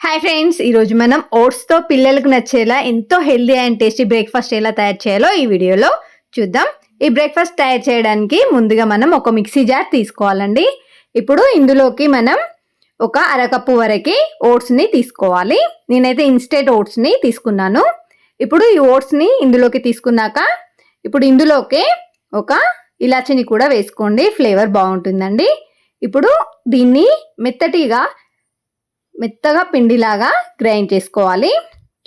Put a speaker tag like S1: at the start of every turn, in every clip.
S1: Hi friends ఈరోజు మనం ఓట్స్తో పిల్లలకు నచ్చేలా ఎంతో హెల్దీ అండ్ టేస్టీ బ్రేక్ఫాస్ట్ ఎలా తయారు చేయాలో ఈ వీడియోలో చూద్దాం. ఈ బ్రేక్ఫాస్ట్ తయారు చేయడానికి ముందుగా మనం ఒక మిక్సీ జార్ తీసుకోవాలండి. ఇప్పుడు ఇందులోకి మనం ఒక అరకప్పు వరకు ఓట్స్ని తీసుకోవాలి. నేనైతే ఇన్స్టెంట్ ఓట్స్ని తీసుకున్నాను. ఇప్పుడు ఈ ఓట్స్ని ఇందులోకి తీసుకున్నాక ఇప్పుడు ఇందులోకి ఒక ఇలాచిని కూడా వేసుకోండి ఫ్లేవర్ బాగుంటుందండి. ఇప్పుడు దీన్ని మెత్తటిగా మెత్తగా పిండిలాగా గ్రైండ్ చేసుకోవాలి.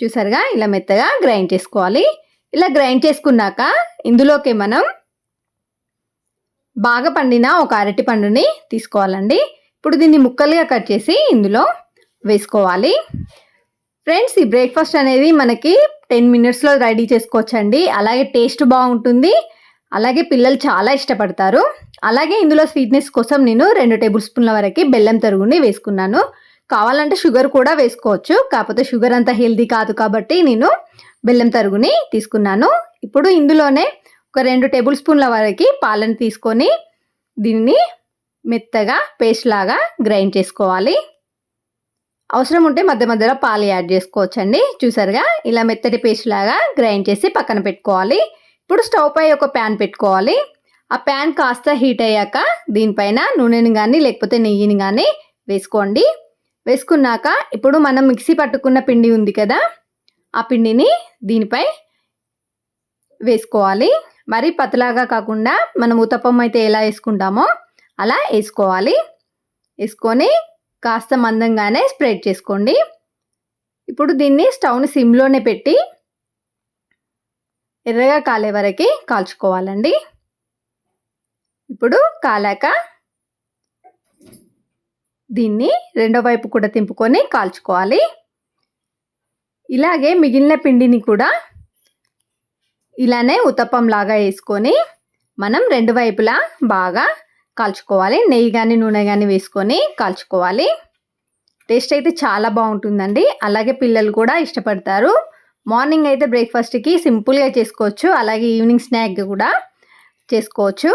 S1: చూసారుగా ఇలా మెత్తగా గ్రైండ్ చేసుకోవాలి. ఇలా గ్రైండ్ చేసుకున్నాక ఇందులోకి మనం బాగా పండిన ఒక అరటి పండుని తీసుకోవాలండి. ఇప్పుడు దీన్ని ముక్కలుగా కట్ చేసి ఇందులో వేసుకోవాలి. ఫ్రెండ్స్ ఈ బ్రేక్ఫాస్ట్ అనేది మనకి టెన్ మినిట్స్లో రెడీ చేసుకోవచ్చండి. అలాగే టేస్ట్ బాగుంటుంది. అలాగే పిల్లలు చాలా ఇష్టపడతారు. అలాగే ఇందులో స్వీట్నెస్ కోసం నేను రెండు టేబుల్ స్పూన్ల వరకు బెల్లం తరుగుని వేసుకున్నాను. కావాలంటే షుగర్ కూడా వేసుకోవచ్చు. కాకపోతే షుగర్ అంత హెల్దీ కాదు కాబట్టి నేను బెల్లం తరుగుని తీసుకున్నాను. ఇప్పుడు ఇందులోనే ఒక రెండు టేబుల్ స్పూన్ల వరకు పాలను తీసుకొని దీన్ని మెత్తగా పేస్ట్ లాగా గ్రైండ్ చేసుకోవాలి. అవసరం ఉంటే మధ్య మధ్యలో పాలు యాడ్ చేసుకోవచ్చండి. చూసారుగా? ఇలా మెత్తటి పేస్ట్ లాగా గ్రైండ్ చేసి పక్కన పెట్టుకోవాలి. ఇప్పుడు స్టవ్ పై ఒక ప్యాన్ పెట్టుకోవాలి. ఆ ప్యాన్ కాస్త హీట్ అయ్యాక దీనిపైన నూనెని కానీ లేకపోతే నెయ్యిని కానీ వేసుకోండి. వేసుకున్నాక ఇప్పుడు మనం మిక్సీ పట్టుకున్న పిండి ఉంది కదా ఆ పిండిని దీనిపై వేసుకోవాలి. మరి పతలాగా కాకుండా మనం ఉతప్పం అయితే ఎలా వేసుకుంటామో అలా వేసుకోవాలి. వేసుకొని కాస్త మందంగానే స్ప్రెడ్ చేసుకోండి. ఇప్పుడు దీన్ని స్టవ్ని సిమ్లోనే పెట్టి ఎర్రగా కాలే వరకు కాల్చుకోవాలండి. ఇప్పుడు కాలాక దీన్ని రెండో వైపు కూడా తింపుకొని కాల్చుకోవాలి. ఇలాగే మిగిలిన పిండిని కూడా ఇలానే ఉత్తప్పం లాగా వేసుకొని మనం రెండు వైపులా బాగా కాల్చుకోవాలి. నెయ్యి కానీ నూనె కానీ వేసుకొని కాల్చుకోవాలి. టేస్ట్ అయితే చాలా బాగుంటుందండి. అలాగే పిల్లలు కూడా ఇష్టపడతారు. మార్నింగ్ అయితే బ్రేక్ఫాస్ట్కి సింపుల్గా చేసుకోవచ్చు. అలాగే ఈవినింగ్ స్నాక్ కూడా చేసుకోవచ్చు.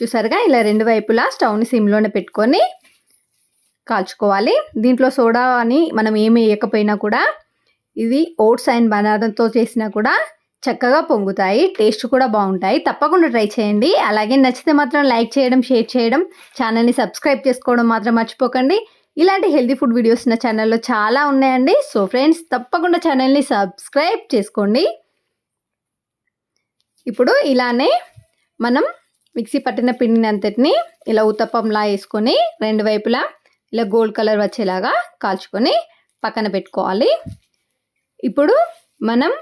S1: చూసారుగా? ఇలా రెండు వైపులా స్టవ్ని సిమ్లోనే పెట్టుకొని కాల్చుకోవాలి. దీంట్లో సోడా అని మనం ఏమి వేయకపోయినా కూడా ఇది ఓట్స్ అండ్ బనానాతో చేసినా కూడా చక్కగా పొంగుతాయి టేస్ట్ కూడా బాగుంటాయి. తప్పకుండా ట్రై చేయండి. అలాగే నచ్చితే మాత్రం లైక్ చేయడం షేర్ చేయడం ఛానల్ని సబ్స్క్రైబ్ చేసుకోవడం మాత్రం మర్చిపోకండి. ఇలాంటి హెల్తీ ఫుడ్ వీడియోస్ నా ఛానల్లో చాలా ఉన్నాయండి. సో ఫ్రెండ్స్ తప్పకుండా ఛానల్ని సబ్స్క్రైబ్ చేసుకోండి. ఇప్పుడు ఇలానే మనం మిక్సీ పట్టిన పిండిని అంతటిని ఇలా ఉత్తప్పంలా వేసుకొని రెండు వైపులా ఇలా గోల్డ్ కలర్ వచ్చేలాగా కాల్చుకొని పక్కన పెట్టుకోవాలి. ఇప్పుడు మనం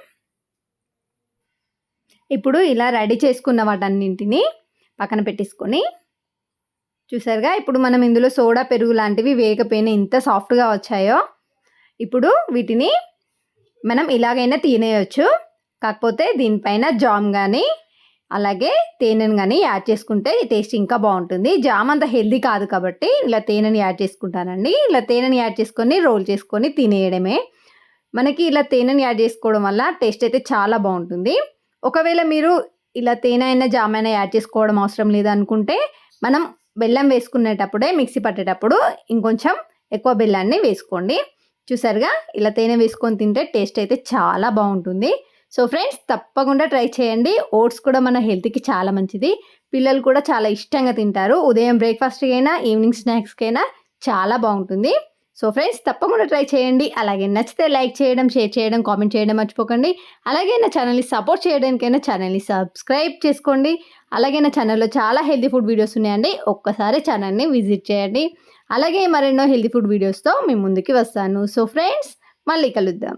S1: ఇప్పుడు ఇలా రెడీ చేసుకున్న వాటన్నింటినీ పక్కన పెట్టేసుకొని చూసారుగా ఇప్పుడు మనం ఇందులో సోడా పెరుగు లాంటివి వేయకపోయినా ఇంత సాఫ్ట్గా వచ్చాయో ఇప్పుడు వీటిని మనం ఇలాగైనా తినేయచ్చు. కాకపోతే దీనిపైన జామ్ కానీ అలాగే తేనెను కానీ యాడ్ చేసుకుంటే టేస్ట్ ఇంకా బాగుంటుంది. జామ్ అంత హెల్దీ కాదు కాబట్టి ఇలా తేనెని యాడ్ చేసుకుంటానండి. ఇలా తేనెని యాడ్ చేసుకొని రోల్ చేసుకొని తినేయడమే. మనకి ఇలా తేనెని యాడ్ చేసుకోవడం వల్ల టేస్ట్ అయితే చాలా బాగుంటుంది. ఒకవేళ మీరు ఇలా తేనె అయినా జామ్ అయినా యాడ్ చేసుకోవడం అవసరం లేదనుకుంటే మనం బెల్లం వేసుకునేటప్పుడే మిక్సీ పట్టేటప్పుడు ఇంకొంచెం ఎక్కువ బెల్లాన్ని వేసుకోండి. చూసారుగా? ఇలా తేనె వేసుకొని తింటే టేస్ట్ అయితే చాలా బాగుంటుంది. సో ఫ్రెండ్స్ తప్పకుండా ట్రై చేయండి. ఓట్స్ కూడా మన హెల్త్కి చాలా మంచిది. పిల్లలు కూడా చాలా ఇష్టంగా తింటారు. ఉదయం బ్రేక్ఫాస్ట్కి అయినా ఈవినింగ్ స్నాక్స్కి అయినా చాలా బాగుంటుంది. సో ఫ్రెండ్స్ తప్పకుండా ట్రై చేయండి. అలాగే నచ్చితే లైక్ చేయడం షేర్ చేయడం కామెంట్ చేయడం మర్చిపోకండి. అలాగే నా ఛానల్ని సపోర్ట్ చేయడానికైనా ఛానల్ని సబ్స్క్రైబ్ చేసుకోండి. అలాగే నా ఛానల్లో చాలా హెల్తీ ఫుడ్ వీడియోస్ ఉన్నాయండి. ఒక్కసారి ఛానల్ని విజిట్ చేయండి. అలాగే మరెన్నో హెల్తీ ఫుడ్ వీడియోస్తో మేము ముందుకి వస్తాను. సో ఫ్రెండ్స్ మళ్ళీ కలుద్దాం.